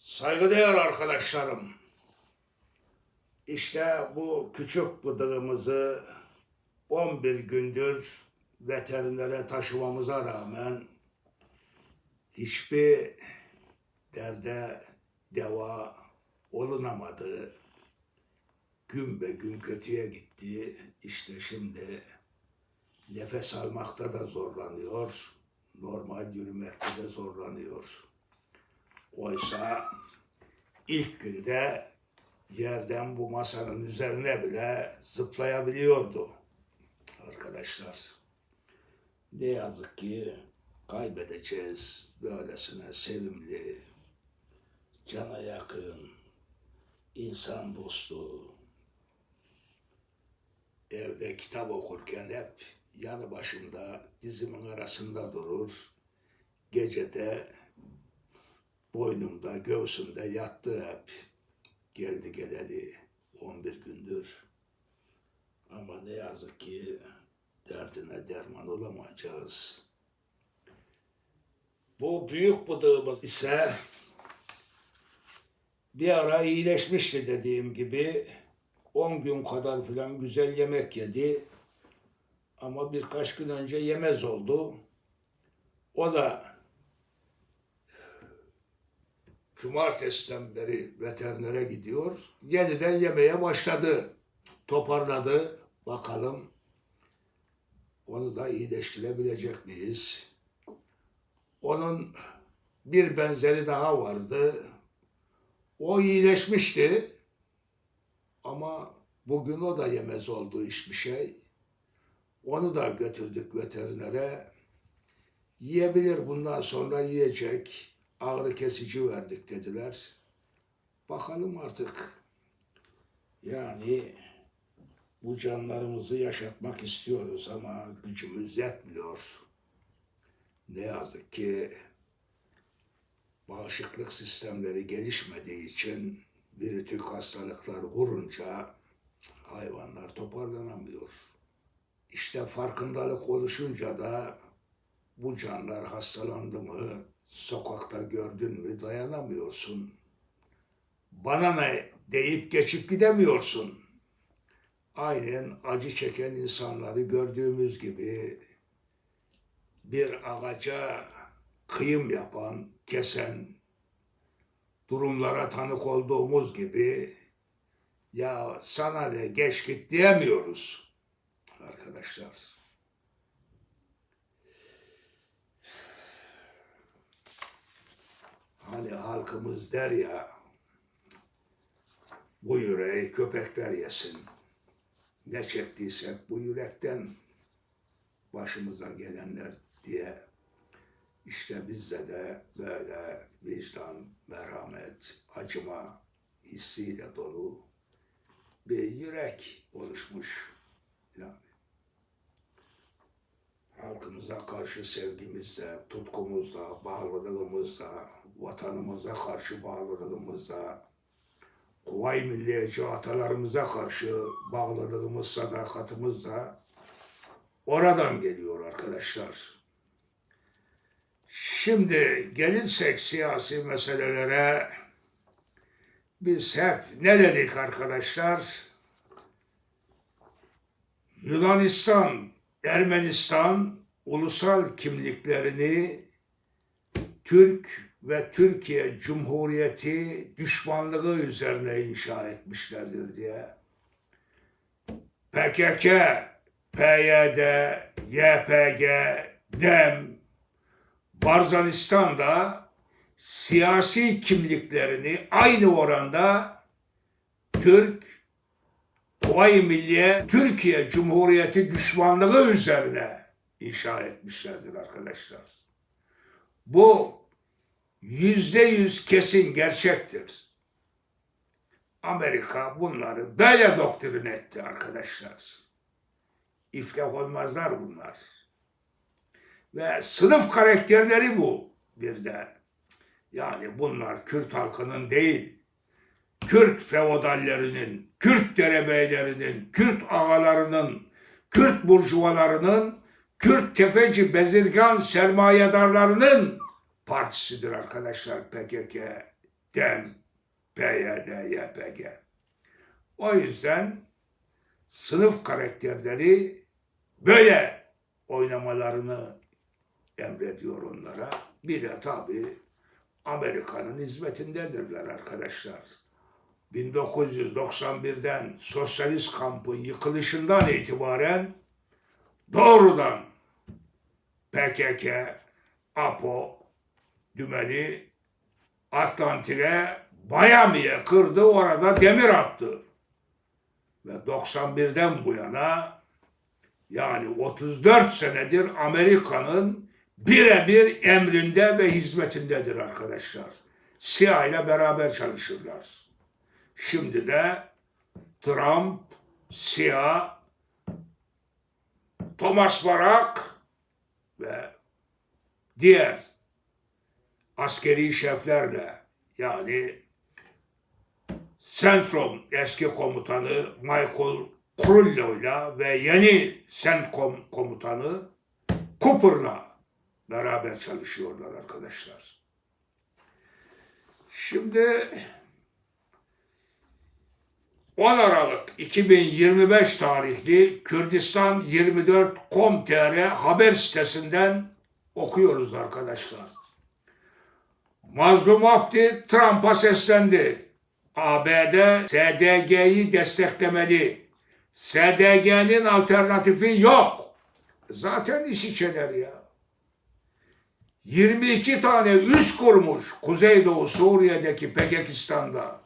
Saygıdeğer arkadaşlarım, işte bu küçük bıdığımızı 11 gündür veterinere taşımamıza rağmen hiçbir derde deva olunamadı. Gün be gün kötüye gitti. İşte şimdi nefes almakta da zorlanıyor. Normal yürümekte de zorlanıyor. Oysa ilk günde yerden bu masanın üzerine bile zıplayabiliyordu arkadaşlar. Ne yazık ki kaybedeceğiz böylesine sevimli, cana yakın, insan dostu, evde kitap okurken hep yanı başımda dizimin arasında durur. Gecede boynumda, göğsümde yattı hep. Geldi geleli 11 gündür. Ama ne yazık ki derdine derman olamayacağız. Bu büyük bıdığımız ise bir ara iyileşmişti dediğim gibi. 10 gün kadar falan güzel yemek yedi. Ama birkaç gün önce yemez oldu. O da cumartesiden beri veterinere gidiyor. Yeniden yemeye başladı. Toparladı. Bakalım onu da iyileştirebilecek miyiz? Onun bir benzeri daha vardı. O iyileşmişti. Ama bugün o da yemez oldu hiçbir şey. Onu da götürdük veterinere. Yiyebilir bundan sonra yiyecek. Ağrı kesici verdik dediler. Bakalım artık. Yani bu canlarımızı yaşatmak istiyoruz ama gücümüz yetmiyor. Ne yazık ki bağışıklık sistemleri gelişmediği için bir tük hastalıklar vurunca hayvanlar toparlanamıyor. İşte farkındalık oluşunca da bu canlar hastalandı mı, sokakta gördün mü dayanamıyorsun. Bana ne deyip geçip gidemiyorsun. Aynen acı çeken insanları gördüğümüz gibi bir ağaca kıyım yapan, kesen, durumlara tanık olduğumuz gibi ya sana ne geç git diyemiyoruz arkadaşlar. Hani halkımız der ya bu yüreği köpekler yesin. Ne çektiysek bu yürekten başımıza gelenler diye işte bizde de böyle vicdan, merhamet, acıma hissiyle dolu bir yürek oluşmuş. Yani halkımıza karşı sevgimizde, tutkumuzda, bağlılığımızda, vatanımıza karşı bağlılığımızda, Kuvayi Milliyeci atalarımıza karşı bağlılığımız, sadakatimiz de oradan geliyor arkadaşlar. Şimdi gelirsek siyasi meselelere biz hep ne dedik arkadaşlar? Yunanistan, Ermenistan ulusal kimliklerini Türk ve Türkiye Cumhuriyeti düşmanlığı üzerine inşa etmişlerdir diye. PKK, PYD, YPG, DEM, Barzanistan'da da siyasi kimliklerini aynı oranda Türk, Kuvayi Milliye, Türkiye Cumhuriyeti düşmanlığı üzerine inşa etmişlerdir arkadaşlar. Bu yüzde yüz kesin gerçektir. Amerika bunları böyle doktrin etti arkadaşlar. İflah olmazlar bunlar. Ve sınıf karakterleri bu bir de. Yani bunlar Kürt halkının değil, Kürt feodallerinin, Kürt derebeylerinin, Kürt ağalarının, Kürt burjuvalarının, Kürt tefeci bezirgan sermayedarlarının partisidir arkadaşlar PKK, DEM, PYD, YPG. O yüzden sınıf karakterleri böyle oynamalarını emrediyor onlara. Bir de tabii Amerika'nın hizmetindedirler arkadaşlar. 1991'den sosyalist kampın yıkılışından itibaren doğrudan PKK, APO, dümeni Atlantik'e, Miami'ye kırdı, orada demir attı. Ve 91'den bu yana yani 34 senedir Amerika'nın birebir emrinde ve hizmetindedir arkadaşlar. CIA ile beraber çalışırlar. Şimdi de Trump, CIA, Thomas Barak ve diğer askeri şeflerle yani Centrum eski komutanı Michael Crullo'yla ve yeni CENTCOM komutanı Cooper'la beraber çalışıyorlar arkadaşlar. Şimdi 10 Aralık 2025 tarihli Kürdistan 24.com.tr haber sitesinden okuyoruz arkadaşlar. Mazlum Abdi Trump'a seslendi. ABD SDG'yi desteklemeli. SDG'nin alternatifi yok. Zaten iş içeler ya. 22 tane üs kurmuş Kuzeydoğu Suriye'deki Pekistan'da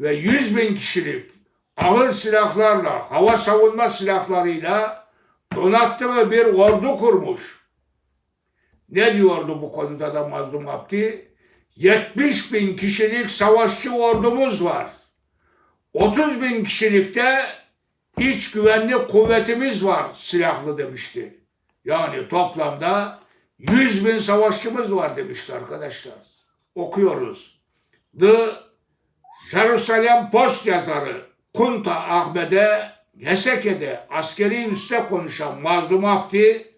ve 100 bin kişilik ağır silahlarla, hava savunma silahlarıyla donattığı bir ordu kurmuş. Ne diyordu bu konuda da Mazlum Abdi? 70 bin kişilik savaşçı ordumuz var. 30 bin kişilikte iç güvenlik kuvvetimiz var silahlı demişti. Yani toplamda 100 bin savaşçımız var demişti arkadaşlar. Okuyoruz. The Jerusalem Post yazarı Kunta Ahmet'e Heseke'de askeri üste konuşan Mazlum Abdi,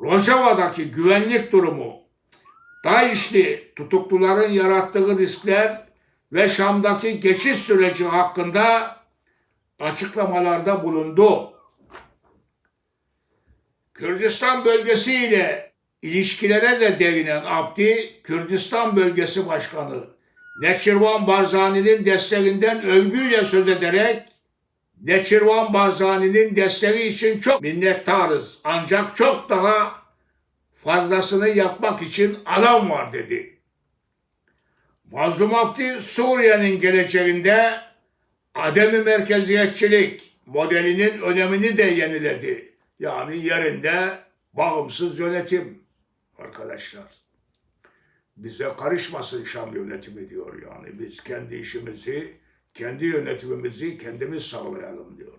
Rojava'daki güvenlik durumu, DAEŞ'li tutukluların yarattığı riskler ve Şam'daki geçiş süreci hakkında açıklamalarda bulundu. Kürdistan bölgesiyle ilişkilere de değinen Abdi, Kürdistan Bölgesi Başkanı Neçirvan Barzani'nin desteğinden övgüyle söz ederek Neçirvan Barzani'nin desteği için çok minnettarız. Ancak çok daha fazlasını yapmak için alan var dedi. Mazlum Abdi Suriye'nin geleceğinde ademi merkeziyetçilik modelinin önemini de yeniledi. Yani yerinde bağımsız yönetim arkadaşlar. Bize karışmasın Şam yönetimi diyor yani. Biz kendi işimizi, kendi yönetimimizi kendimiz sağlayalım diyor.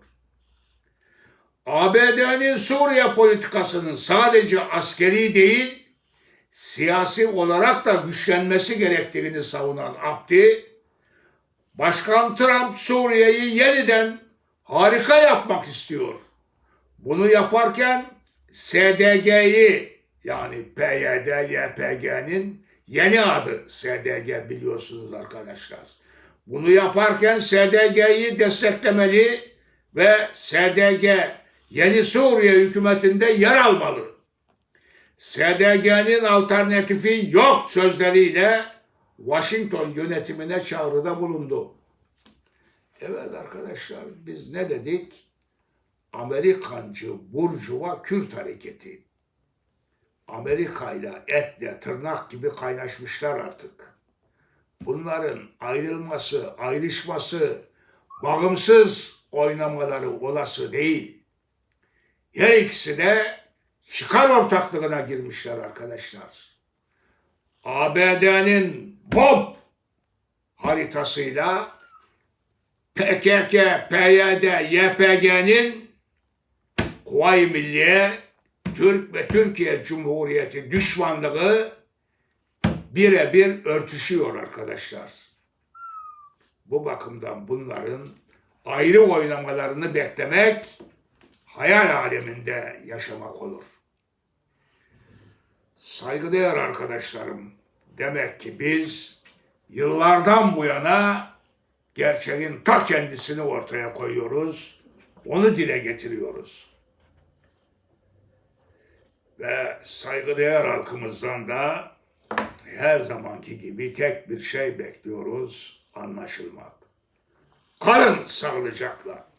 ABD'nin Suriye politikasının sadece askeri değil, siyasi olarak da güçlenmesi gerektiğini savunan Abdi, Başkan Trump Suriye'yi yeniden harika yapmak istiyor. Bunu yaparken SDG'yi yani PYD, YPG'nin yeni adı SDG biliyorsunuz arkadaşlar. Bunu yaparken SDG'yi desteklemeli ve SDG yeni Suriye hükümetinde yer almalı. SDG'nin alternatifi yok sözleriyle Washington yönetimine çağrıda bulundu. Evet arkadaşlar biz ne dedik? Amerikancı Burjuva Kürt hareketi. Amerika ile etle tırnak gibi kaynaşmışlar artık. Bunların ayrılması, ayrışması, bağımsız oynamaları olası değil. Her ikisi de çıkar ortaklığına girmişler arkadaşlar. ABD'nin BOB haritasıyla PKK, PYD, YPG'nin Kuvayi Milliye, Türk ve Türkiye Cumhuriyeti düşmanlığı birebir örtüşüyor arkadaşlar. Bu bakımdan bunların ayrı oynamalarını beklemek hayal aleminde yaşamak olur. Saygıdeğer arkadaşlarım, demek ki biz Yıllardan bu yana gerçeğin ta kendisini ortaya koyuyoruz. Onu dile getiriyoruz. Ve saygıdeğer halkımızdan da her zamanki gibi tek bir şey bekliyoruz, anlaşılmak. Kalın sağlıcakla.